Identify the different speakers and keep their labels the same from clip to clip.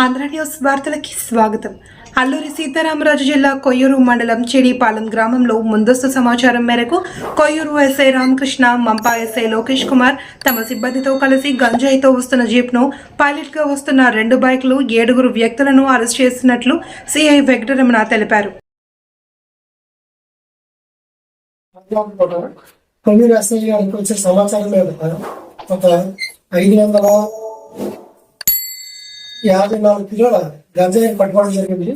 Speaker 1: Andhra news వార్తలకి స్వాగతం. అల్లూరి సీతారామరాజు జిల్లా కొయ్యూరు మండలం చెడిపాలెం గ్రామంలో ముందస్తు సమాచారం మేరకు కొయ్యూరు ఎస్ఐ రామకృష్ణ మంపా ఎస్ఐ లోకేష్ కుమార్ తమ సిబ్బందితో కలిసి గంజాయితో వస్తున్న జీప్ను పైలట్గా వస్తున్న రెండు బైకులు ఏడుగురు వ్యక్తులను అరెస్ట్ చేసినట్లు సిఐ వెంకటరమణ తెలిపారు.
Speaker 2: ఎస్ఐ గారికి వచ్చే సమాచారం ఒక ఐదు వందల యాభై నాలుగు కిలోల గంజాయి పట్టుకోవడం జరిగింది.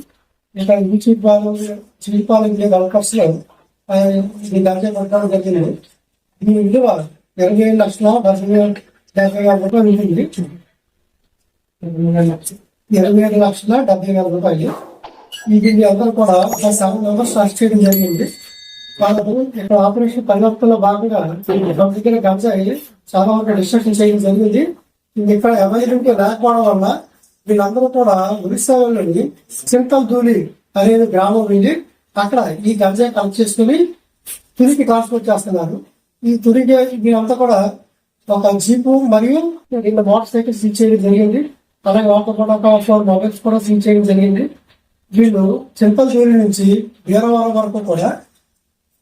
Speaker 2: ఇక్కడ ఈ చీపాలు అవకాశం లేదు అవకాశ్లో ఈ గంజాయి పట్టుకోవడం జరిగింది. దీని విలువ ఇరవై ఏడు లక్షల డెబ్బై డెబ్బై వేల రూపాయలు ఉంటుంది ఇరవై ఏడు లక్షల డెబ్బై వేల రూపాయలు. ఈ దీన్ని అందరూ కూడా ఒక సెవెన్ మెంబర్స్ అరెస్ట్ చేయడం జరిగింది. వాళ్ళకు ఇక్కడ ఆపరేషన్ పరివర్తనలో భాగంగా మన దగ్గర గంజాయి చాలా వరకు డిస్ట్రక్షన్ చేయడం జరిగింది. ఇక్కడ అవైలబిలిటీ లేకపోవడం వల్ల వీళ్ళందరూ కూడా ఒరిస్సా వెళ్ళి సింతల్ దూలి అనేది గ్రామం వెళ్ళి అక్కడ ఈ గంజాయి కలెక్ట్ చేసుకుని తురికి ట్రాన్స్పోర్ట్ చేస్తున్నారు. ఈ తురికి వీళ్ళంతా కూడా ఒక జీపు మరియు రెండు మోటార్ సైకిల్ సీజ్ చేయడం జరిగింది. అలాగే వాళ్ళతో కూడా ఒక ఫోర్ మొబైల్స్ కూడా సీజ్ చేయడం జరిగింది. వీళ్ళు చింతల్ ధూళి నుంచి వీరవారం వరకు కూడా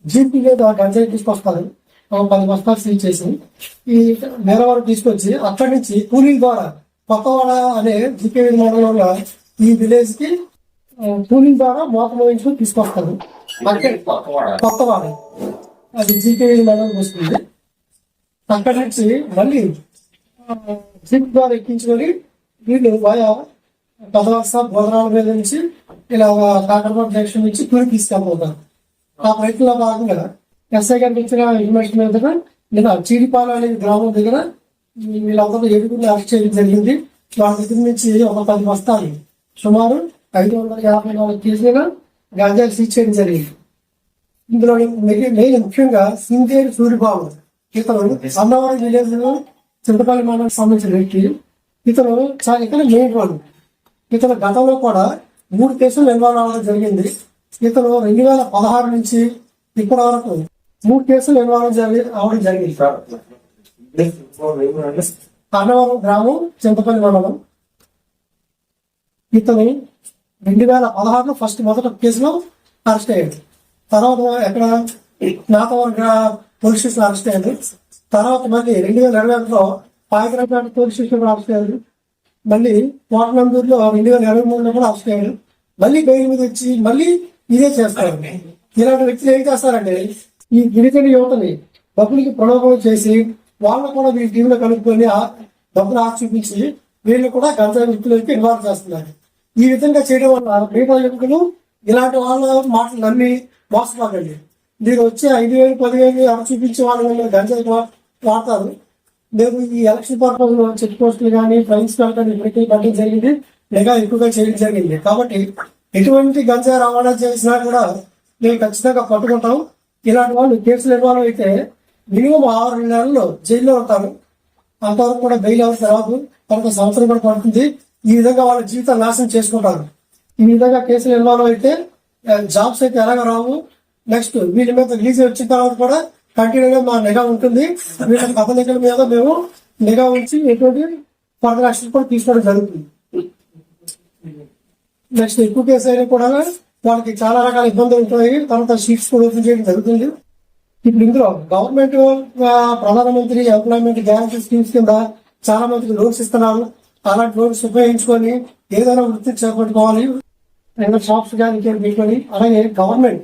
Speaker 2: జీపీ లేదా గంజాయి తీసుకొస్తారు. ఒక పది బస్తాలు సీజ్ చేసి ఈ నేల తీసుకొచ్చి అక్కడి నుంచి కూలీల ద్వారా కొత్తవాడ అనే జీపీ మండలంలో ఈ విలేజ్కి కూలింగ్ ద్వారా మోతం వేయించుకుని తీసుకొస్తారు. కొత్తవాడ అది జీపీ మండలం వస్తుంది. అక్కడి నుంచి మళ్ళీ జీప్ ద్వారా ఎక్కించుకొని వీళ్ళు వాయా పెదవలస బోధనాల మీద నుంచి ఇలా కాకరపాటు జంక్షన్ నుంచి కూలి తీసుకెళ్ళిపోతారు ఆ ప్రయత్నంలో భాగంగా ఎస్ఐ గారికి ఇచ్చిన ఇన్ఫర్మేషన్ మీద నేను చీడిపాల అనే గ్రామం దగ్గర వీళ్ళందరూ ఏడుగురిని అరెస్ట్ చేయడం జరిగింది. వాళ్ళ దగ్గర నుంచి ఒక పది బస్తాలు సుమారు ఐదు వందల యాభై నాలుగు కేజీల గంజాయి సీజ్ చేయడం జరిగింది. ఇందులో మెయిన్ ముఖ్యంగా సింగేరి సూర్యబాబు ఇతను అన్నవరం విలేజ్లో చింతపల్లి మండలం సంబంధించిన వ్యక్తి. ఇతను చాలా ఇక్కడ మెయిన్ వాడు ఇతను గతంలో కూడా మూడు కేసులు ఇన్వాల్వ్ అవ్వడం జరిగింది. ఇతను రెండు వేల పదహారు నుంచి ఇప్పటి వరకు మూడు కేసులు ఇన్వాల్వ్ జరిగి అవడం జరిగింది. అన్నవరం గ్రామం చింతపల్లి మండలం. ఇతని రెండు వేల పదహారులో ఫస్ట్ మొదట కేసులో అరెస్ట్ అయ్యాడు. తర్వాత ఎక్కడ నాతవరం పోలీస్ స్టేషన్ అరెస్ట్ అయ్యాడు. తర్వాత మళ్ళీ రెండు వేల ఇరవై ఒకటిలో పాయకరాపేట పోలీస్ స్టేషన్ కూడా అరెస్ట్ అయ్యాడు. మళ్ళీ కోటనందూరులో రెండు వేల ఇరవై మూడులో కూడా అరెస్ట్ అయ్యాడు. మళ్ళీ బెయిల్ మీద వచ్చి మళ్ళీ ఇదే చేస్తారండి ఇలాంటి వ్యక్తులు ఏం చేస్తారంటే ఈ గిరిజన యువతని డబ్బులకి ప్రలోభం చేసి వాళ్ళని కూడా వీళ్ళ టీంలో కలుపుకొని డబ్బులు ఆశ చూపించి వీళ్ళు కూడా గంజాయి వ్యక్తులకి ఇన్వాల్వ్ చేస్తున్నారు. ఈ విధంగా చేయడం వల్ల మిగతా యువకులు ఇలాంటి వాళ్ళ మాటలు నమ్మి మోసపోకండి. మీరు వచ్చి ఐదు వేలు పదివేలు అలా చూపించి వాళ్ళు వల్ల గంజాయి వాడతారు. మేము ఈ ఎలక్షన్ పర్పస్లో చెక్ పోస్టులు కానీ ఫ్రెండ్స్ కానీ ఇప్పటికీ పట్టడం జరిగింది. నిఘా ఎక్కువగా చేయడం జరిగింది. కాబట్టి ఎటువంటి గంజా రవాణా చేసినా కూడా మేము ఖచ్చితంగా పట్టుకుంటాం. ఇలాంటి వాళ్ళు కేసులు ఇన్వాల్వ్ అయితే మినిమం ఆరు నెలలు జైల్లో ఉంటారు. అంతవరకు కూడా బెయిల్ అవసరం రాదు తర్వాత సంవత్సరం కూడా పడుతుంది. ఈ విధంగా వాళ్ళ జీవితం నాశనం చేసుకుంటారు. ఈ విధంగా కేసులు ఇన్వాల్వ్ అయితే జాబ్స్ అయితే ఎలాగ రావు. నెక్స్ట్ వీళ్ళ మీద రిలీజ్ వచ్చిన తర్వాత కూడా కంటిన్యూగా మా నిఘా ఉంటుంది. వీళ్ళ కథలికల మీద మేము నిఘా ఉంచి ఎటువంటి ఫర్దర్ యాక్షన్ కూడా తీసుకోవడం జరుగుతుంది. నెక్స్ట్ ఎక్కువ కేసు అయినా కూడా వాళ్ళకి చాలా రకాల ఇబ్బందులు ఉంటాయి. తర్వాత షీట్స్ కూడా ఓపెన్ చేయడం జరుగుతుంది. ఇప్పుడు ఇందులో గవర్నమెంట్ ప్రధానమంత్రి ఎంప్లాయ్మెంట్ గ్యారంటీ స్కీమ్స్ కింద చాలా మందికి లోన్స్ ఇస్తున్నారు. అలాంటి లోన్స్ ఉపయోగించుకొని ఏదైనా వృత్తి చేపట్టుకోవాలి. రెండు షాప్స్ కానీ ఇంకేం అలాగే గవర్నమెంట్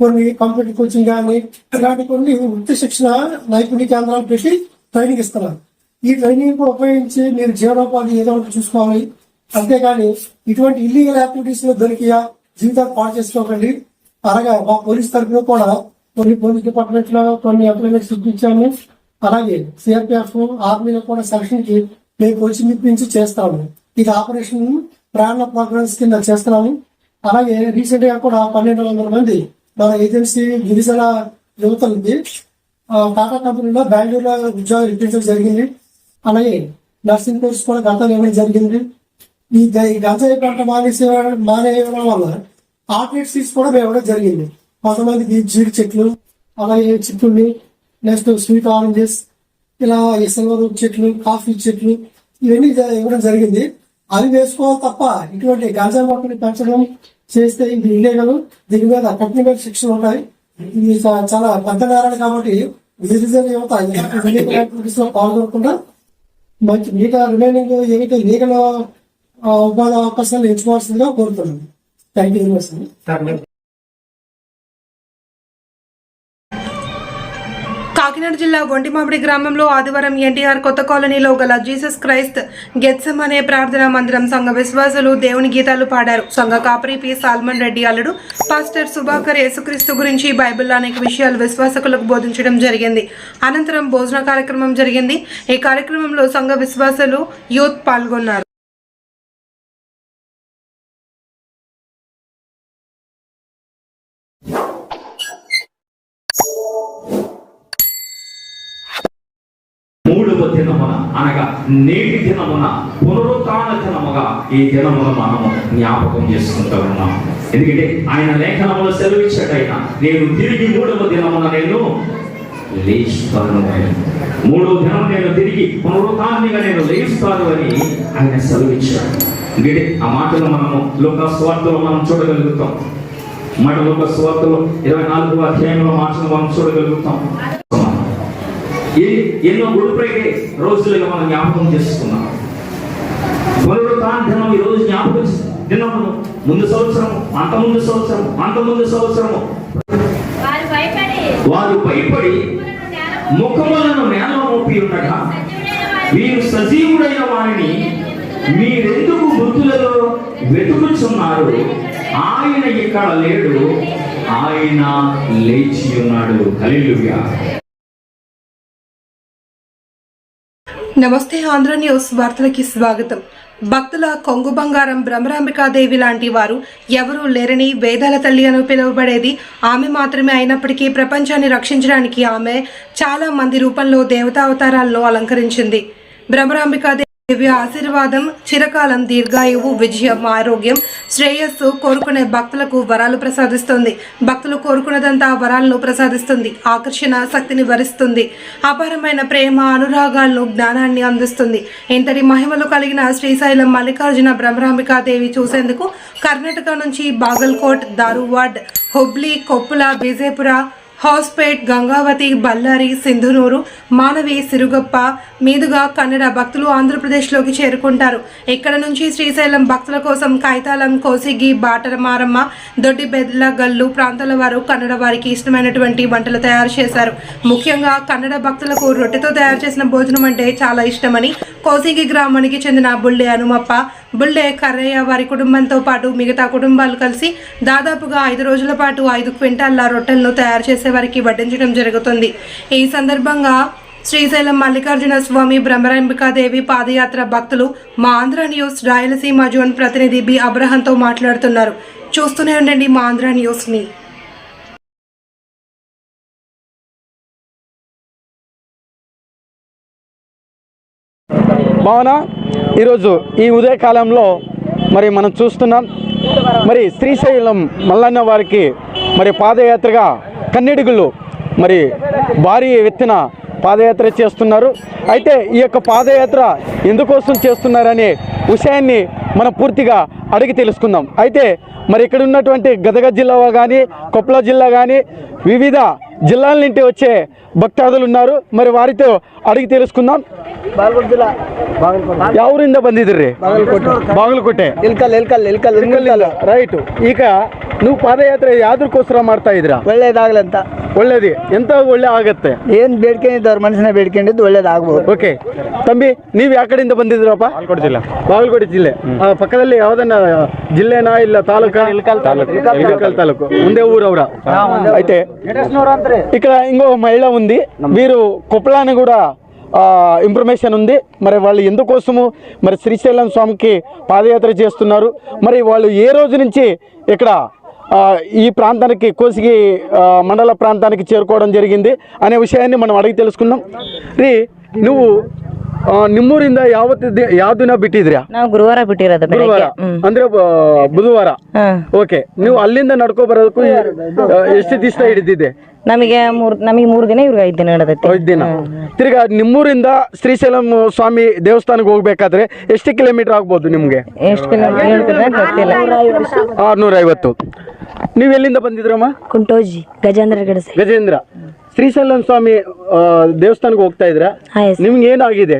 Speaker 2: కొన్ని కంప్యూటర్ కోచింగ్ కానీ ఇలాంటి కొన్ని వృత్తి శిక్షణ నైపుణ్య కేంద్రాలు పెట్టి ట్రైనింగ్ ఇస్తున్నారు. ఈ ట్రైనింగ్ ఉపయోగించి మీరు జీవనోపాధి ఏదో ఒకటి చూసుకోవాలి. అంతేగాని ఇటువంటి ఇల్లీగల్ యాక్టివిటీస్లో దొరికియా జీవితాలు పాడు చేసుకోకండి. అలాగే మా పోలీస్ తరఫున కూడా కొన్ని పోలీస్ డిపార్ట్మెంట్లో కొన్ని ఎంప్లాయ్మెంట్స్ చూపించాము. అలాగే సిఆర్పిఎఫ్ ఆర్మీలో కూడా సెలక్షన్కి మేము కోచింగ్ ఇప్పించి చేస్తాము. ఇది ఆపరేషన్ ప్రాణ ప్రోగ్రామ్స్ కింద చేస్తున్నాము. అలాగే రీసెంట్గా కూడా పన్నెండు వందల మంది మన ఏజెన్సీ గిరిజన యువతలకి ఆ, టాటా కంపెనీలో బెంగళూరులో ఉద్యోగం ఇప్పించడం జరిగింది. అలాగే నర్సింగ్ కోర్స్ కూడా గతంలో ఇవ్వడం జరిగింది. ఈ గంజాయి పంట మానేసే మానేయడం వల్ల ఆర్కిడ్ కూడా మేము ఇవ్వడం జరిగింది. కొంతమందికి జీడి చెట్లు అలాగే చిక్కుళ్ళు నెక్స్ట్ స్వీట్ ఆరెంజెస్ ఇలా ఈ చెట్లు కాఫీ చెట్లు ఇవన్నీ ఇవ్వడం జరిగింది. అవి వేసుకోవాలి తప్ప ఇటువంటి గాజా మొక్కని పెంచడం చేస్తే ఇది ఇల్లేగలు దీని మీద కఠినమైన శిక్షలు ఉంటాయి. ఇది చాలా పెద్ద నేరాలు కాబట్టి గిరిజన యువత పాల్గొనకుండా మంచి మిగతా రిమైనింగ్ ఏవైతే లీగల్ ఉపాధి అవకాశాలు ఎంచుకోవాల్సిందిగా కోరుతున్నాను. Thank you very much
Speaker 1: Kakinada జిల్లా ఒంటిమామిడి గ్రామంలో ఆదివారం ఎన్టీఆర్ కొత్త కాలనీలో గల జీసస్ క్రైస్త్ గెత్సమ్ అనే ప్రార్థనా మందిరం సంఘ విశ్వాసులు దేవుని గీతాలు పాడారు. సంఘ కాపరి పి. సాల్మన్ రెడ్డి అల్లుడు పాస్టర్ సుభాకర్ యేసుక్రీస్తు గురించి బైబిల్లో అనేక విషయాలు విశ్వాసకులకు బోధించడం జరిగింది. అనంతరం భోజన కార్యక్రమం జరిగింది. ఈ కార్యక్రమంలో సంఘ విశ్వాసులు యూత్ పాల్గొన్నారు.
Speaker 3: నేటి దినమున పునరుత్న దినముగా ఈ దినమున మనము జ్ఞాపకం చేసుకుంటూ ఉన్నాం. ఎందుకంటే ఆయన లేఖనములో సెలవిచ్చాడు ఆయన నేను తిరిగి మూడవ దినమున నేను లేస్తాను మూడో మూడవ దినం నేను తిరిగి పునరుత్నిగా నేను లేస్తాను అని ఆయన సెలవిచ్చాడు. ఎందుకంటే ఆ మాటలు మనము లోక స్వార్థలో మనం చూడగలుగుతాం. మాట లోక స్వార్థలో ఇరవై నాలుగవ అధ్యాయంలో మాటలు మనం చూడగలుగుతాం. ఎన్ని- గుడిపైకి రోజులుగా మనం జ్ఞాపకం చేసుకున్నాం. పునరుత్థాన ఈ రోజు జ్ఞాపకం దినమును ముందు సంవత్సరం అంత ముందు సంవత్సరం అంత ముందు సంవత్సరము.
Speaker 4: వారు భయపడి
Speaker 3: ముఖములను నేల మోపి ఉండగా
Speaker 4: వారి
Speaker 3: వీరు సజీవుడైన వారిని మీరెందుకు మృతులలో వెతుకుచున్నారు? ఆయన ఇక్కడ లేడు ఆయన లేచి ఉన్నాడు హల్లెలూయా.
Speaker 1: నమస్తే ఆంధ్ర న్యూస్ వార్తలకి స్వాగతం. భక్తుల కొంగు బంగారం భ్రమరాంబికాదేవి లాంటి వారు ఎవరూ లేరని వేదాల తల్లి అని పిలువబడేది. ఆమె మాత్రమే అయినప్పటికీ ప్రపంచాన్ని రక్షించడానికి ఆమె చాలా మంది రూపంలో దేవతావతారాలను అలంకరించింది. భ్రమరాంబికాదేవి దివ్య ఆశీర్వాదం చిరకాలం దీర్ఘాయువు విజయం ఆరోగ్యం శ్రేయస్సు కోరుకునే భక్తులకు వరాలు ప్రసాదిస్తుంది. భక్తులు కోరుకున్నదంతా వరాలను ప్రసాదిస్తుంది. ఆకర్షణ శక్తిని వరిస్తుంది. అపారమైన ప్రేమ అనురాగాలను జ్ఞానాన్ని అందిస్తుంది. ఇంతటి మహిమలు కలిగిన శ్రీశైలం మల్లికార్జున బ్రహ్మరాంబికాదేవి చూసేందుకు కర్ణాటక నుంచి బాగల్కోట్ దారువాడ్ హుబ్లీ కొప్పుల విజయపుర హౌస్పేట్ గంగావతి బళ్ళారి సింధునూరు మానవి సిరుగప్ప మీదుగా కన్నడ భక్తులు ఆంధ్రప్రదేశ్లోకి చేరుకుంటారు. ఇక్కడ నుంచి శ్రీశైలం భక్తుల కోసం కైతాలం కోసిగి బాటరమారమ్మ దొడ్డి బెద్ల గల్లు ప్రాంతాల వారు కన్నడ వారికి ఇష్టమైనటువంటి వంటలు తయారు చేశారు. ముఖ్యంగా కన్నడ భక్తులకు రొట్టెతో తయారు చేసిన భోజనం అంటే చాలా ఇష్టమని కోసిగి గ్రామానికి చెందిన బుల్లి హనుమప్ప బుల్లే కర్రయ్య వారి కుటుంబంతో పాటు మిగతా కుటుంబాలు కలిసి దాదాపుగా ఐదు రోజుల పాటు ఐదు క్వింటాల్ల రొట్టెలను తయారు చేసే వారికి వడ్డించడం జరుగుతుంది. ఈ సందర్భంగా శ్రీశైలం మల్లికార్జున స్వామి బ్రహ్మరంబికాదేవి పాదయాత్ర భక్తులు మా ఆంధ్ర న్యూస్ రాయలసీమ జోన్ ప్రతినిధి బి. అబ్రహంతో మాట్లాడుతున్నారు. చూస్తూనే ఉండండి మా ఆంధ్ర న్యూస్ని.
Speaker 5: భావన ఈరోజు ఈ ఉదయకాలంలో మరి మనం చూస్తున్నాం మరి శ్రీశైలం మల్లన్న వారికి మరి పాదయాత్రగా కన్నెడుగులు మరి భారీ ఎత్తున పాదయాత్ర చేస్తున్నారు. అయితే ఈ యొక్క పాదయాత్ర ఎందుకోసం చేస్తున్నారనే విషయాన్ని మనం పూర్తిగా అడిగి తెలుసుకుందాం. అయితే మరి ఇక్కడ ఉన్నటువంటి గదగ జిల్లా కానీ కొప్పల జిల్లా కానీ వివిధ జిల్లాల నుండి వచ్చే భక్తాదులు ఉన్నారు మరి వారితో అడిగి తెలుసుకుందాం ఎవರಿಂದ ಬಂದಿದ್ದೀರಿ ಬಾಗಲಕೋಟೆ
Speaker 6: ಇಲ್ಕಲ್ ಇಲ್ಕಲ್ ಇಲ್ಕಲ್ ಇಲ್ಕಲ್
Speaker 5: ರೈಟ್ ಈಗ ನೀವು ಪಾದಯಾತ್ರೆ ಯಾವ್ದಕ್ಕೋಸ್ಕರ ಮಾಡ್ತಾ ಇದ್ದೀರಾ
Speaker 6: ಒಳ್ಳೇದಾಗ್ಲಂತ
Speaker 5: ಒಳ್ಳೇದು ಎಂತ ಒಳ್ಳೆ ಆಗತ್ತೆ
Speaker 6: ಏನ್ ಬೇಡ್ಕೊಂಡಿದ್ದವ್ರ ಮನಸ್ಸಿನ ಬೇಡ್ಕೊಂಡಿದ್ದು ಒಳ್ಳೇದಾಗ್ಬೋದು
Speaker 5: ಓಕೆ ತಂಬಿ ನೀವು ಯಾವ ಕಡೆಯಿಂದ ಬಂದಿದ್ದೀರಪ್ಪ ಬಾಗಲಕೋಟೆ ಜಿಲ್ಲೆ ಬಾಗಲಕೋಟೆ ಜಿಲ್ಲೆ ಪಕ್ಕದಲ್ಲಿ ಯಾವ್ದನ್ನ ಜಿಲ್ಲೆನಾ ಇಲ್ಲ ತಾಲೂಕಾ ಇಲ್ಕಲ್ ತಾಲೂಕು ಮುಂದೆ ಊರವ್ರ ಐತೆ ఇక్కడ ఇంకో మహిళ ఉంది వీరు కుప్పలాని కూడా ఇన్ఫర్మేషన్ ఉంది మరి వాళ్ళు ఎందుకోసము మరి శ్రీశైలం స్వామికి పాదయాత్ర చేస్తున్నారు మరి వాళ్ళు ఏ రోజు నుంచి ఇక్కడ ఆ, ఈ ప్రాంతానికి కోసిగి ఆ, మండల ప్రాంతానికి చేరుకోవడం జరిగింది అనే విషయాన్ని మనం అడిగి తెలుసుకుందాం ರೀ ನೀವು ಆ, ನಿಮ್ಮೂರಿಂದ ಯಾವತ್ತು ಯಾವ ದಿನ ಬಿಟ್ಟಿದ್ರ್ಯಾ
Speaker 7: ನಾವು ಗುರುವಾರ ಬಿಟ್ಟಿರೋದು
Speaker 5: ಗುರುವಾರ
Speaker 7: ಬೆಳಗ್ಗೆ ಹ್ಮ್
Speaker 5: ಅಂದ್ರೆ ಆ, ಬುಧವಾರ
Speaker 7: ಹಾ.
Speaker 5: ಓಕೆ ನೀವು ಅಲ್ಲಿಂದ ನಡ್ಕೊ ಬರೋದಕ್ಕೂ ಆ, ಎಷ್ಟು ದಿವಸ ಹಿಡಿದಿದೆ
Speaker 7: ನಮಗೆ ಮೂರ್ ನಮಗೆ ಮೂರು ದಿನ ಇವ್ರಿಗೆ ಐದು ದಿನ ನಡೆದೈತೆ.
Speaker 5: ಐದು ದಿನ. ತಿರ್ಗಾ ನಿಮ್ಮೂರಿಂದ ಶ್ರೀಶೈಲಂ ಸ್ವಾಮಿ ದೇವಸ್ಥಾನಕ್ಕೆ ಹೋಗ್ಬೇಕಾದ್ರೆ ಎಷ್ಟು ಕಿಲೋಮೀಟರ್ ಆಗ್ಬೋದು ನಿಮ್ಗೆ?
Speaker 7: ಎಷ್ಟು ಕಿಲೋಮೀಟರ್ ಗೊತ್ತಿಲ್ಲ.
Speaker 5: ಆರ್ನೂರ ಐವತ್ತು ನೀವು ಎಲ್ಲಿಂದ ಬಂದಿದ್ರಮ್ಮ
Speaker 7: ಕುಂಟೋಜಿ ಗಜೇಂದ್ರ ಗಡಸೆ
Speaker 5: ಗಜೇಂದ್ರ. ಶ್ರೀಶೈಲಂ ಸ್ವಾಮಿ ಆ, ದೇವಸ್ಥಾನಕ್ಕೆ ಹೋಗ್ತಾ ಇದ್ರ ನಿಮ್ಗೆ ಏನಾಗಿದೆ?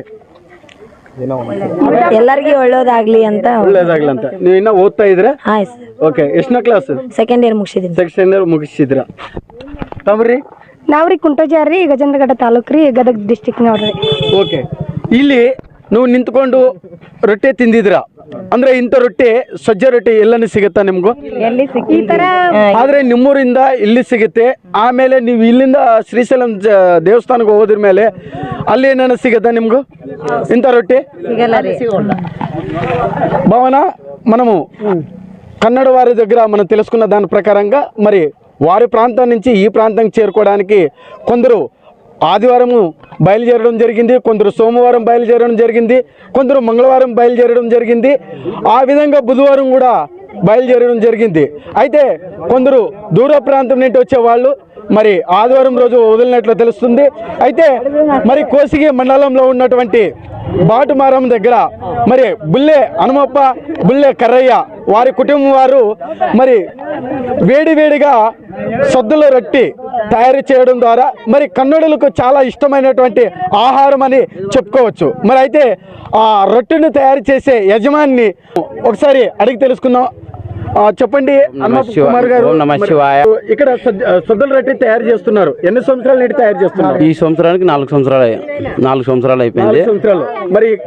Speaker 7: ಎಲ್ಲರಿಗೂ ಒಳ್ಳೇದಾಗ್ಲಿ ಅಂತ
Speaker 5: ಒಳ್ಳೇದಾಗ್ಲಂತ ನೀವು ಇನ್ನ ಓದ್ತಾ ಇದ್ರೆ
Speaker 7: ಹಾಯ್ ಸರ್
Speaker 5: ಓಕೆ ಎಷ್ಟನೇ ಕ್ಲಾಸ್
Speaker 7: ಸೆಕೆಂಡ್ ಇಯರ್ ಮುಗಿಸಿದೀನಿ
Speaker 5: ಸೆಕ್ಷನ್ ಮುಗಿಸಿದ್ರ ತಮ್ರಿ?
Speaker 8: ನಾವ್ರಿ ಕುಂಟೋಜಾರಿ ಗಜೇಂದ್ರಗಡ ತಾಲೂಕ್ ರೀ ಗದಗ ಡಿಸ್ಟಿಕ್ ನೋಡ್ರಿ
Speaker 5: ಓಕೆ ಇಲ್ಲಿ ನೀವು ನಿಂತ್ಕೊಂಡು ರೊಟ್ಟೆ ತಿಂದಿದ್ರ ಅಂದ್ರೆ ಇಂಥ ರೊಟ್ಟಿ ಸಜ್ಜೆ ರೊಟ್ಟಿ ಎಲ್ಲನೂ ಸಿಗುತ್ತಾ ನಿಮ್ಗೂ
Speaker 7: ಎಲ್ಲಿ
Speaker 8: ಈ ತರ
Speaker 5: ಆದ್ರೆ ನಿಮ್ಮೂರಿಂದ ಇಲ್ಲಿ ಸಿಗುತ್ತೆ ಆಮೇಲೆ ನೀವು ಇಲ್ಲಿಂದ ಶ್ರೀಶೈಲಂ ಜ- ದೇವಸ್ಥಾನಕ್ಕೆ ಹೋದ್ರ ಮೇಲೆ ಅಲ್ಲಿ ಏನೇನು సిగతా నిమ్గు ఇంత రొట్టె
Speaker 7: ಸಿಗಲ್ಲ ರೀ
Speaker 5: భావన మనము కన్నడ వారి దగ్గర మనం తెలుసుకున్న దాని ప్రకారంగా మరి వారి ప్రాంతం నుంచి ఈ ప్రాంతం చేరుకోవడానికి కొందరు ఆదివారము బయలుదేరడం జరిగింది కొందరు సోమవారం బయలుదేరడం జరిగింది కొందరు మంగళవారం బయలుదేరడం జరిగింది. ఆ విధంగా బుధవారం కూడా బయలుదేరడం జరిగింది. అయితే కొందరు దూర ప్రాంతం నుండి వచ్చే వాళ్ళు మరి ఆదివారం రోజు వదిలినట్లు తెలుస్తుంది. అయితే మరి కోసిగి మండలంలో ఉన్నటువంటి బాటుమారం దగ్గర మరి బుల్లె హనుమప్ప బుల్లె కర్రయ్య వారి కుటుంబం వారు మరి వేడివేడిగా సద్దుల రొట్టి తయారు చేయడం ద్వారా మరి కన్నడులకు చాలా ఇష్టమైనటువంటి ఆహారం అని చెప్పుకోవచ్చు. మరి అయితే ఆ రొట్టెను తయారు చేసే యజమాని ఒకసారి అడిగి తెలుసుకుందాం. చెప్పండి కుమార్ గారు. ఇక్కడ సద్- సద్దుల రొట్టె తయారు చేస్తున్నారు. ఎన్ని సంవత్సరాల నుండి తయారు చేస్తున్నారు?
Speaker 9: ఈ సంవత్సరానికి నాలుగు సంవత్సరాలు. నాలుగు సంవత్సరాలు అయిపోయింది.
Speaker 5: సంవత్సరాలు. మరి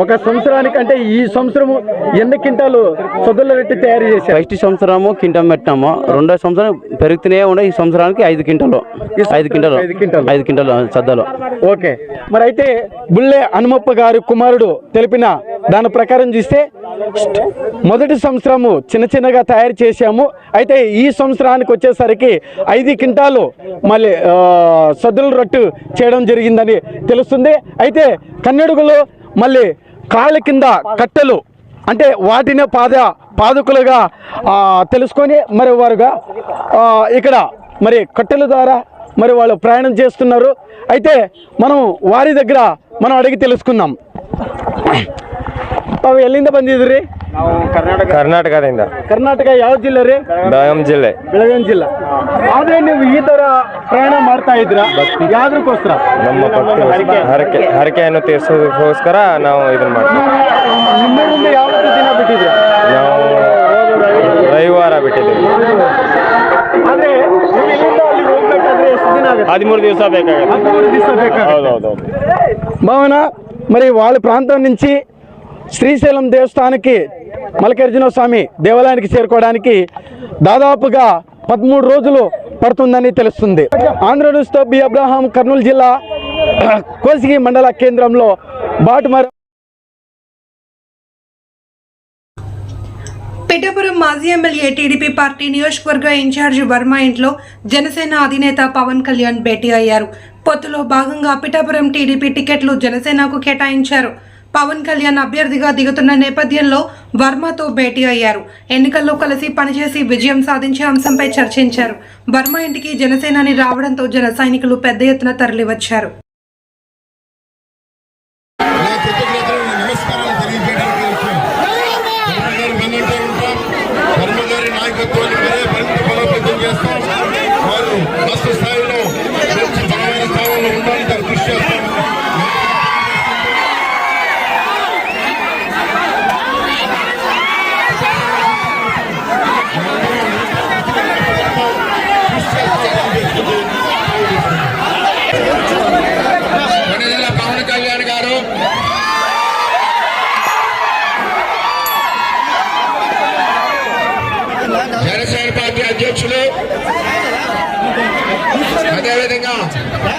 Speaker 5: ఒక సంవత్సరానికి అంటే ఈ సంవత్సరము ఎన్ని క్వింటాలు సొద్దుల రొట్టె తయారు చేశారు?
Speaker 9: ఫస్ట్ సంవత్సరము కింటం పెట్టినాము రెండో సంవత్సరం పెరుగుతూనే ఉండే. ఈ సంవత్సరానికి ఐదు క్వింటాలు. ఐదు క్వింటాలు.
Speaker 5: ఐదు క్వింటాలు.
Speaker 9: ఐదు సద్దలు.
Speaker 5: ఓకే. మరి అయితే బుల్లె హనుమప్ప గారి కుమారుడు తెలిపిన దాని ప్రకారం చూస్తే మొదటి సంవత్సరము చిన్న చిన్నగా తయారు చేశాము. అయితే ఈ సంవత్సరానికి వచ్చేసరికి ఐదు క్వింటాలు మళ్ళీ సద్దుల రొట్టు చేయడం జరిగిందని తెలుస్తుంది. అయితే కన్నడుగులు మళ్ళీ కాళ్ళ కింద కట్టెలు అంటే వాటినే పాద పాదుకులుగా తెలుసుకొని మరి వారుగా ఇక్కడ మరి కట్టెల ద్వారా మరి వాళ్ళు ప్రయాణం చేస్తున్నారు. అయితే మనం వారి దగ్గర మనం అడిగి తెలుసుకుందాం. ತಾವು ಎಲ್ಲಿಂದ ಬಂದಿದ್ರಿ
Speaker 10: ಕರ್ನಾಟಕದಿಂದ
Speaker 5: ಕರ್ನಾಟಕ ಯಾವ ಜಿಲ್ಲೆ ರೀ
Speaker 10: ಬೆಳಗಾಂ ಜಿಲ್ಲೆ
Speaker 5: ಬೆಳಗಾವಿ ಜಿಲ್ಲಾ ಆದ್ರೆ ನೀವು ಈ ತರ ಪ್ರಯಾಣ ಮಾಡ್ತಾ ಇದ್ರ ಯಾವ್ದಕ್ಕೋಸ್ಕರ
Speaker 10: ನಮ್ಮ ಭಕ್ತಿ ಹರಕೆ ಹರಕೆಯನ್ನು ತೀರಿಸೋದಕ್ಕೋಸ್ಕರ ನಾವು ಇದನ್ನ ಮಾಡ್ತೀವಿ
Speaker 5: ನಿಮ್ಮೂರಿಂದ ಯಾವತ್ತು ದಿನ ಬಿಟ್ಟಿದ್ರ
Speaker 10: ನಾವು ರವಿವಾರ ಬಿಟ್ಟಿದ್ದೀವಿ
Speaker 5: ಆದ್ರೆ ನೀವು ಇಲ್ಲಿಂದ ಅಲ್ಲಿಗೆ ಹೋಗ್ಬೇಕಾದ್ರೆ ಎಷ್ಟು ದಿನ ಆಗುತ್ತೆ
Speaker 10: ಹದಿಮೂರು ದಿವಸ ಬೇಕಾಗುತ್ತೆ
Speaker 5: ಹದಿಮೂರು ದಿವಸ ಬೇಕಾಗುತ್ತೆ
Speaker 10: ಹೌದೌದು
Speaker 5: భావన మరి వాళ్ళ ప్రాంతం నుంచి శ్రీశైలం దేవస్థానానికి మల్లికార్జున స్వామి దేవాలయానికి చేరుకోవడానికి దాదాపుగా పదమూడు రోజులు పడుతుందని తెలుస్తుంది. ఆంధ్ర న్యూస్తో బి అబ్రహాం కర్నూలు జిల్లా కోసిగి మండల కేంద్రంలో బాటుమర
Speaker 1: పిఠాపురం మాజీ ఎమ్మెల్యే టీడీపీ పార్టీ నియోజకవర్గ ఇన్ఛార్జి వర్మ ఇంట్లో జనసేన అధినేత పవన్ కళ్యాణ్ భేటీ అయ్యారు. పొత్తులో భాగంగా పిఠాపురం టీడీపీ టికెట్లు జనసేనకు కేటాయించారు. పవన్ కళ్యాణ్ అభ్యర్థిగా దిగుతున్న నేపథ్యంలో వర్మతో భేటీ అయ్యారు. ఎన్నికల్లో కలిసి పనిచేసి విజయం సాధించే అంశంపై చర్చించారు. వర్మ ఇంటికి జనసేనాని రావడంతో జన సైనికులు పెద్ద ఎత్తున తరలివచ్చారు.
Speaker 11: అదేవిధంగా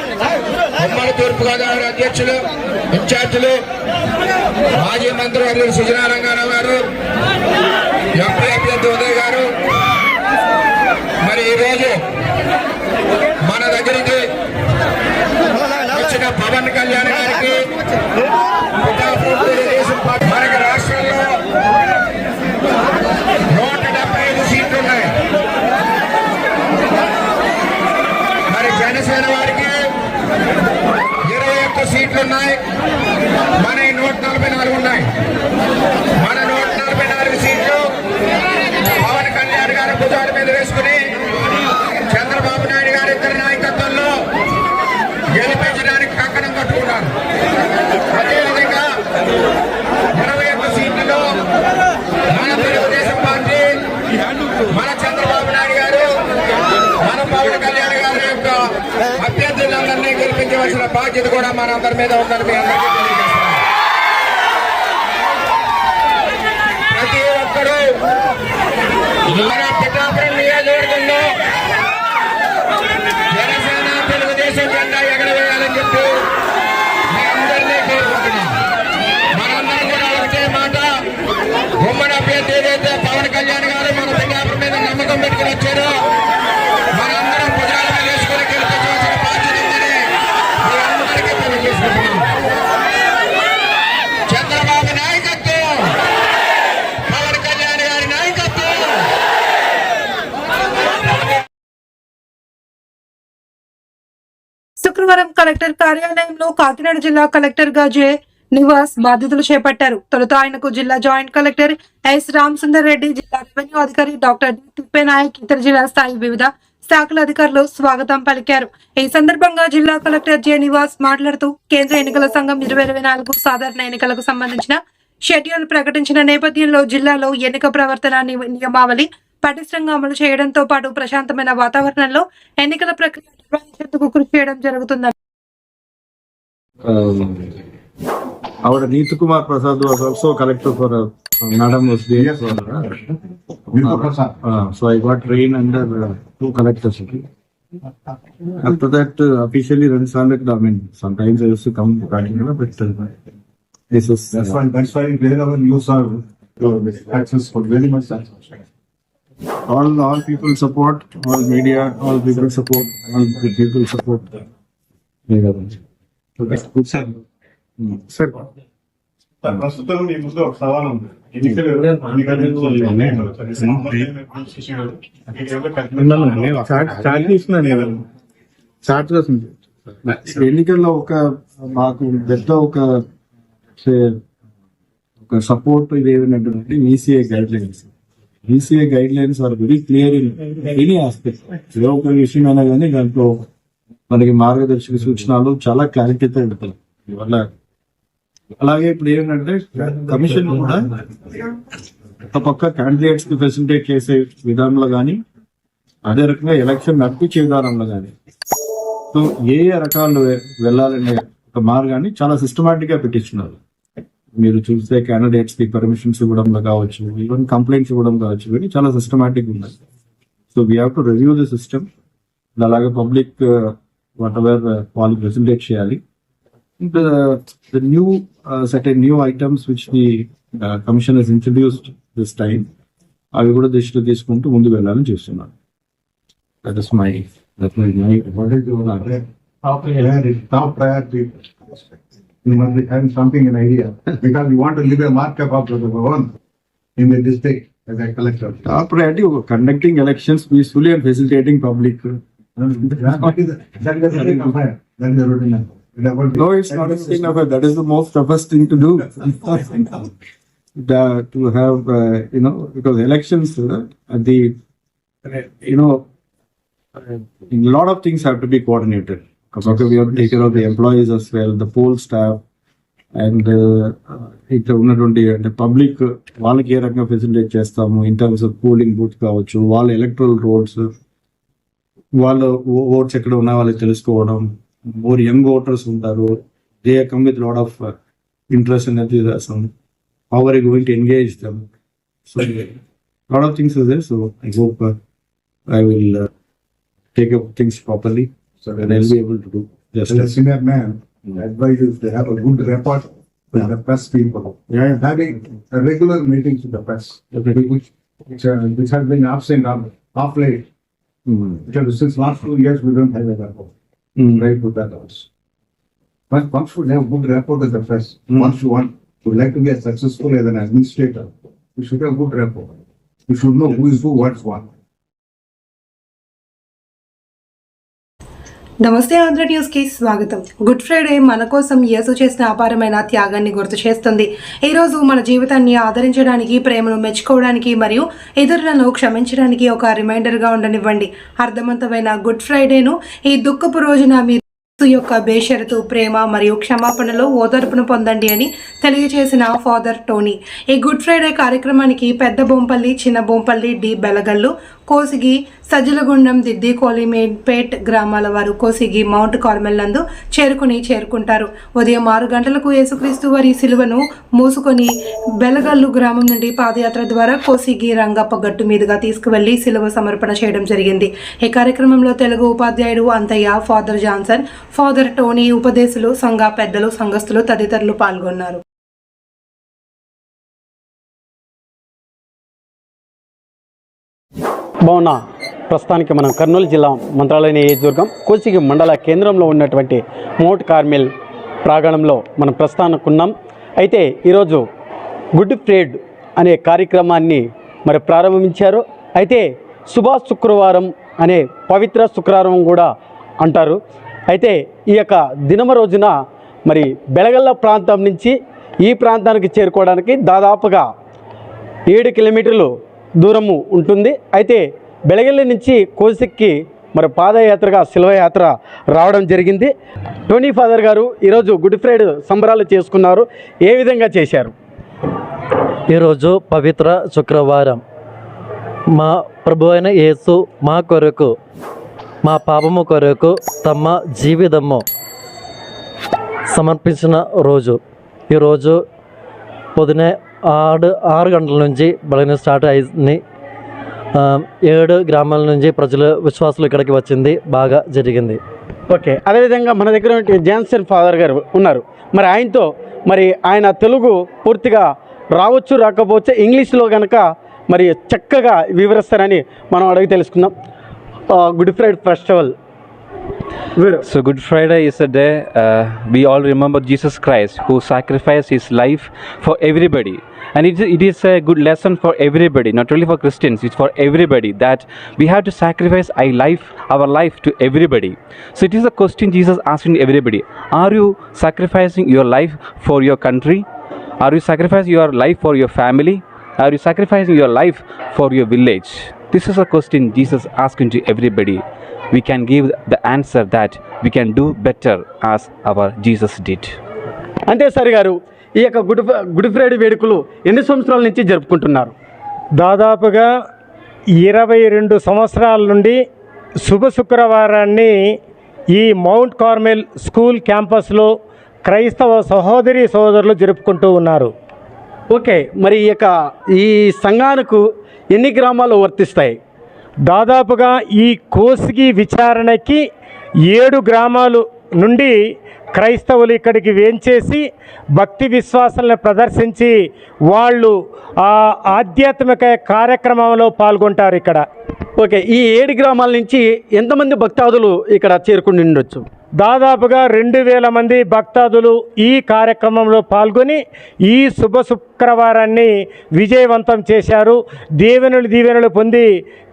Speaker 11: ఉమ్మడి తూర్పుగోదావరి అధ్యక్షులు ఇన్ఛార్జీలు మాజీ మంత్రి వర్యులు సుజనారంగారావు గారు ఎంపీ అభ్యర్థి ఉదయ్ గారు. మరి ఈరోజు మన దగ్గరికి వచ్చిన పవన్ కళ్యాణ్ గారికి పిఠాపురం తెలుగుదేశం పార్టీ మనకి రాష్ట్రంలో నూట డెబ్బై ఐదు సీట్లు ఉన్నాయి మరి జనసేన వారికి ఇరవై ఒక్క సీట్లు ఉన్నాయి మన నూట నలభై నాలుగు ఉన్నాయి. మన నూట నలభై నాలుగు సీట్లు పవన్ కళ్యాణ్ గారి భుజాల మీద వేసుకుని చంద్రబాబు నాయుడు గారి ఇద్దరి నాయకత్వంలో గెలిపించడానికి కక్కడం కట్టుకున్నారు. అదేవిధంగా ఇరవై ఒక్క సీట్లలో మన తెలుగుదేశం పార్టీ మన చంద్రబాబు నాయుడు గారు మన పవన్ కళ్యాణ్ గారి యొక్క అభ్యర్థులందరినీ గెలిపించవలసిన బాధ్యత కూడా మన అందరి మీద ఉందని మీ అందరికీ తెలియజేస్తున్నాను ప్రతి ఒక్కరూ మన పిఠాపురం నియోజకవర్గంలో జనసేన తెలుగుదేశం జెండా ఎగరవేయాలని చెప్పి మీ అందరినీ కోరుకుంటున్నాం. మనందరం కూడా ఒకటే మాట ఉమ్మడి
Speaker 1: కలెక్టర్ కార్యాలయంలో కాకినాడ జిల్లా కలెక్టర్గా జే నివాస్ బాధ్యతలు చేపట్టారు. తొలుత ఆయనకు జిల్లా joint collector S Ramasundar Reddy జిల్లా రెవెన్యూ అధికారి డాక్టర్ డి తిప్పేనాయక్ ఇతర జిల్లా స్థాయి వివిధ శాఖల అధికారులు స్వాగతం పలికారు. ఈ సందర్భంగా జిల్లా కలెక్టర్ జే నివాస్ మాట్లాడుతూ కేంద్ర ఎన్నికల సంఘం ఇరవై ఇరవై నాలుగు సాధారణ ఎన్నికలకు సంబంధించిన షెడ్యూల్ ప్రకటించిన నేపథ్యంలో జిల్లాలో ఎన్నిక ప్రవర్తన నియమావళి పటిష్టంగా అమలు చేయడంతో పాటు ప్రశాంతమైన వాతావరణంలో ఎన్నికల ప్రక్రియ నిర్వహించేందుకు కృషి చేయడం జరుగుతుందని
Speaker 12: our Neetu Kumar Prasad was also collector for, uh, Madam was there. for, uh, uh, So I got trained under uh, two collectors. okay. After that uh, officially Ransandak, I mean, sometimes I used to come to Kakinada, but uh, this is.
Speaker 11: That's why, that's why wherever news are, your access for very much satisfaction.
Speaker 12: All, all people support, all media, all people support, all people support. Sir.
Speaker 11: ప్రస్తుతం మీ ముందు ఒక సవాల్ ఉంది ఎన్నికలు
Speaker 12: ఎన్నికల్లో ఒక మాకు పెద్ద ఒక ఒక సపోర్ట్ ఇది ఏమిటంటే ECI guidelines ECI guidelines are very clear in any aspect ఏ ఒక విషయమైనా కానీ దాంట్లో మనకి మార్గదర్శక సూచనలు చాలా క్లారిటీతో ఉంటాయి వల్ల అలాగే ఇప్పుడు ఏంటంటే కమిషన్ కూడా ఒక పక్క క్యాండిడేట్స్కి ప్రెసెంటేట్ చేసే విధానంలో కానీ అదే రకంగా ఎలక్షన్ నడిపించే విధానంలో కానీ సో ఏ ఏ రకాలు వెళ్ళాలనే ఒక మార్గాన్ని చాలా సిస్టమాటిక్గా పెట్టించున్నారు మీరు చూస్తే క్యాండిడేట్స్కి పర్మిషన్స్ ఇవ్వడంలో కావచ్చు ఈవెన్ కంప్లైంట్స్ ఇవ్వడం కావచ్చు ఇవన్నీ చాలా సిస్టమాటిక్ ఉన్నాయి. So we have to review the system అలాగే పబ్లిక్ వాట్ ఎవర్ వాళ్ళు ప్రెసెంటేట్ చేయాలి new uh, certain new items which the uh, commission has introduced this time అవి కూడా దృష్టిలో తీసుకుంటూ ముందుకు వెళ్ళాలని చూస్తున్నాను that is my that my my
Speaker 11: Top priority, top priority. You must be having something in idea, because you want to leave a markup of the one in the district as a collector. Top priority conducting elections peacefully and facilitating public
Speaker 12: No, it's not a thing of it. That is the most toughest thing to do. the, to have, uh, you know, because elections, uh, the, you know, a lot of things have to be coordinated. Because okay, we have to take care of the employees as well, the poll staff, and ఇక్కడ ఉన్నటువంటి అంటే public వాళ్ళకి ఏ రకంగా facilitate చేస్తాము in terms of polling booth కావచ్చు వాళ్ళ electoral roads వాళ్ళ ఓట్స్ ఎక్కడ ఉన్నా వాళ్ళకి తెలుసుకోవడం మోర్ యంగ్ ఓటర్స్ ఉంటారు they come with lot of interest and enthusiasm how are going to engage them so
Speaker 13: lot of things are there. So I hope uh, I will uh, take up things properly, so then I'll be able to do
Speaker 14: As a
Speaker 13: justice.
Speaker 14: senior man, I advise you to have a good rapport with the press people.
Speaker 13: Yeah, yeah.
Speaker 14: Having a regular meetings with the press, which, which, uh, which has been absent of, of late.
Speaker 13: Mm.
Speaker 14: Because since last two years, we don't have a rapport.
Speaker 13: Mm.
Speaker 14: Right with that also. But once should have good rapport with the press, once you want, would like to be as successful as an administrator, you should have good rapport. You should know who is who, what's what.
Speaker 1: నమస్తే ఆంధ్ర న్యూస్కి స్వాగతం. Good Friday మన కోసం యేసు చేసిన అపారమైన త్యాగాన్ని గుర్తు చేస్తుంది. ఈ రోజు మన జీవితాన్ని ఆదరించడానికి ప్రేమను మెచ్చుకోవడానికి మరియు ఇతరులను క్షమించడానికి ఒక రిమైండర్గా ఉండనివ్వండి. అర్థవంతమైన గుడ్ ఫ్రైడేను ఈ దుఃఖపు రోజున మీరు యొక్క బేషరతు ప్రేమ మరియు క్షమాపణలో ఓదార్పును పొందండి అని తెలియజేసిన ఫాదర్ టోనీ. ఈ గుడ్ ఫ్రైడే కార్యక్రమానికి పెద్ద బొంపల్లి చిన్న బొంపల్లి డి బెలగల్లు కోసిగి సజ్జలగుండం దిద్ది కోలిమేపేట్ గ్రామాల వారు కోసిగి మౌంట్ కార్మెల్ నందు చేరుకుని చేరుకుంటారు. ఉదయం ఆరు గంటలకు యేసుక్రీస్తు వారి సిలువను మూసుకొని బెలగల్లు గ్రామం నుండి పాదయాత్ర ద్వారా కోసిగి రంగప్ప గట్టు మీదుగా తీసుకువెళ్ళి సిలువ సమర్పణ చేయడం జరిగింది. ఈ కార్యక్రమంలో తెలుగు ఉపాధ్యాయుడు Anthaiah father Johnson father Tony ఉపదేశులు సంఘ పెద్దలు సంఘస్థులు తదితరులు పాల్గొన్నారు.
Speaker 5: బాగున్నా ప్రస్తుతానికి మనం కర్నూలు జిల్లా మంత్రాలయ నియోజకవర్గం కోసిగి మండల కేంద్రంలో ఉన్నటువంటి మోట్ కార్మిల్ ప్రాంగణంలో మనం ప్రస్థానానికి ఉన్నాం అయితే ఈరోజు గుడ్ ఫ్రైడ్ అనే కార్యక్రమాన్ని మరి ప్రారంభించారు. అయితే సుభాష్ శుక్రవారం అనే పవిత్ర శుక్రవారం కూడా అంటారు. అయితే ఈ యొక్క దినమ రోజున మరి బెలగల్ల ప్రాంతం నుంచి ఈ ప్రాంతానికి చేరుకోవడానికి దాదాపుగా ఏడు కిలోమీటర్లు దూరము ఉంటుంది. అయితే బెళగల్లి నుంచి కోసిక్కి మరి పాదయాత్రగా శిల్వయాత్ర రావడం జరిగింది. టోనీ ఫాదర్ గారు ఈరోజు గుడ్ ఫ్రైడే సంబరాలు చేసుకున్నారు. ఏ విధంగా చేశారు?
Speaker 9: ఈరోజు పవిత్ర శుక్రవారం. మా ప్రభు అయిన యేసు మా కొరకు మా పాపము కొరకు తమ జీవితము సమర్పించిన రోజు. ఈరోజు పొద్దునే ఆరు ఆరు గంటల నుంచి బలగన స్టార్ట్ అయింది ఏడు గ్రామాల నుంచి ప్రజలు విశ్వాసులు ఇక్కడికి వచ్చింది బాగా జరిగింది
Speaker 5: ఓకే అదేవిధంగా మన దగ్గర జాన్సన్ ఫాదర్ గారు ఉన్నారు. మరి ఆయనతో మరి ఆయన తెలుగు పూర్తిగా రావచ్చు రాకపోవచ్చు ఇంగ్లీష్లో కనుక మరి చక్కగా వివరిస్తారని మనం అడిగి తెలుసుకుందాం. Good Friday festival
Speaker 3: So Good Friday is a day uh, we all remember Jesus Christ who sacrificed his life for everybody. And it, it is a good lesson for everybody, not only for Christians, it's for everybody that we have to sacrifice our life, our life to everybody. So it is a question Jesus asking everybody. Are you sacrificing your life for your country? Are you sacrificing your life for your family? Are you sacrificing your life for your village? This is a question Jesus asking to everybody. We can give the answer that we can do better as our Jesus did.
Speaker 5: అంతే sir గారు ఈ యొక్క good fry- good Friday వేడుకలు ఎన్ని సంవత్సరాల నుంచి జరుపుకుంటున్నారు?
Speaker 13: దాదాపుగా ఇరవై రెండు సంవత్సరాల నుండి శుభ శుక్రవారాన్ని ఈ మౌంట్ కార్మెల్ స్కూల్ క్యాంపస్లో క్రైస్తవ సహోదరి సహోదరులు జరుపుకుంటూ ఉన్నారు.
Speaker 5: ఓకే మరి ఈ యొక్క ఈ సంఘానికి ఎన్ని గ్రామాలు వర్తిస్తాయి?
Speaker 13: దాదాపుగా ఈ కోసిగి విచారణకి ఏడు గ్రామాలు నుండి క్రైస్తవులు ఇక్కడికి వేంచేసి భక్తి విశ్వాసాలను ప్రదర్శించి వాళ్ళు ఆ ఆధ్యాత్మిక కార్యక్రమంలో పాల్గొంటారు ఇక్కడ.
Speaker 5: ఓకే ఈ ఏడు గ్రామాల నుంచి ఎంతమంది భక్తాదులు ఇక్కడ చేరుకుని ఉండొచ్చు?
Speaker 13: దాదాపుగా రెండు వేల మంది భక్తాదులు ఈ కార్యక్రమంలో పాల్గొని ఈ శుభ శుక్రవారాన్ని విజయవంతం చేశారు. దీవెనలు దీవెనలు పొంది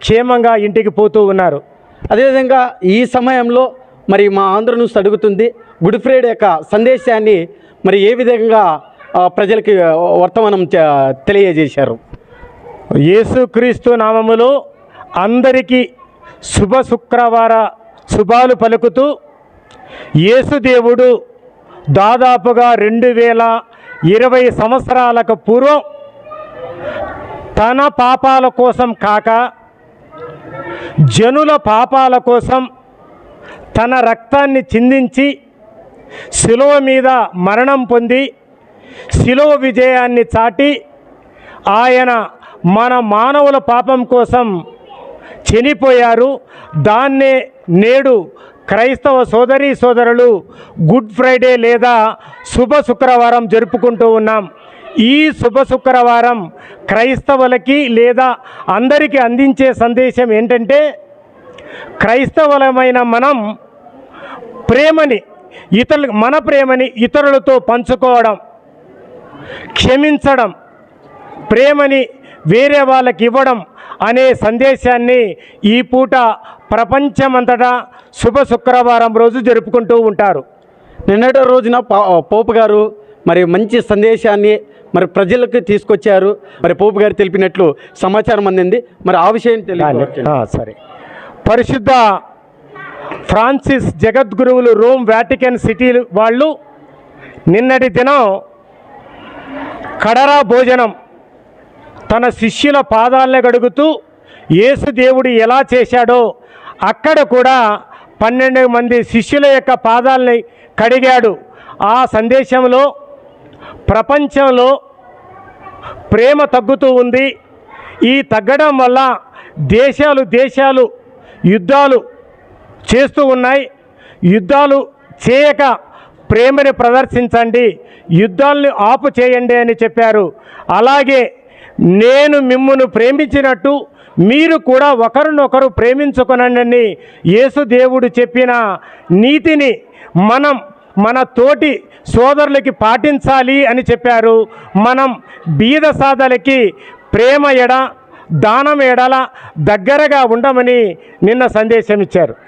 Speaker 13: క్షేమంగా ఇంటికి పోతూ ఉన్నారు.
Speaker 5: అదేవిధంగా ఈ సమయంలో మరి మా ఆంధ్ర న్యూస్ అడుగుతుంది గుడ్ ఫ్రైడే యొక్క సందేశాన్ని మరి ఏ విధంగా ప్రజలకి వర్తమానం తెలియజేశారు?
Speaker 13: యేసుక్రీస్తు నామములో అందరికీ శుభ శుక్రవార శుభాలు పలుకుతూ యేసుదేవుడు దాదాపుగా రెండు వేల ఇరవై సంవత్సరాలకు పూర్వం తన పాపాల కోసం కాక జనుల పాపాల కోసం తన రక్తాన్ని చిందించి శిలువ మీద మరణం పొంది శిలువ విజయాన్ని చాటి ఆయన మన మానవుల పాపం కోసం చనిపోయారు. దాన్నే నేడు క్రైస్తవ సోదరీ సోదరులు గుడ్ ఫ్రైడే లేదా శుభ శుక్రవారం జరుపుకుంటూ ఉన్నాం. ఈ శుభ శుక్రవారం క్రైస్తవులకి లేదా అందరికీ అందించే సందేశం ఏంటంటే క్రైస్తవులమైన మనం ప్రేమని ఇతరులు మన ప్రేమని ఇతరులతో పంచుకోవడం క్షమించడం ప్రేమని వేరే వాళ్ళకి ఇవ్వడం అనే సందేశాన్ని ఈ పూట ప్రపంచమంతటా శుభ శుక్రవారం రోజు జరుపుకుంటూ ఉంటారు.
Speaker 5: నిన్నటి రోజున పోపు గారు మరి మంచి సందేశాన్ని మరి ప్రజలకు తీసుకొచ్చారు. మరి పోపు గారు తెలిపినట్లు సమాచారం అందింది. మరి ఆ విషయం తెలియదు
Speaker 13: ఆ, సరే. పరిశుద్ధ ఫ్రాన్సిస్ జగద్గురువులు రోమ్ వాటికన్ సిటీ వాళ్ళు నిన్నటి దినం కడరా భోజనం తన శిష్యుల పాదాలను గడుగుతూ యేసు దేవుడు ఎలా చేశాడో అక్కడ కూడా పన్నెండు మంది శిష్యుల యొక్క పాదాలని కడిగాడు. ఆ సందేశంలో ప్రపంచంలో ప్రేమ తగ్గుతూ ఉంది. ఈ తగ్గడం వల్ల దేశాలు దేశాలు యుద్ధాలు చేస్తూ ఉన్నాయి. యుద్ధాలు చేయక ప్రేమని ప్రదర్శించండి. యుద్ధాలను ఆపు చేయండి అని చెప్పారు. అలాగే నేను మిమ్మును ప్రేమించినట్టు మీరు కూడా ఒకరినొకరు ప్రేమించుకునండి. యేసు దేవుడు చెప్పిన నీతిని మనం మన తోటి సోదరులకి పాటించాలి అని చెప్పారు. మనం బీద సాధలకి ప్రేమ ఎడ దానం ఎడల దగ్గరగా ఉండమని నిన్న సందేశం ఇచ్చారు.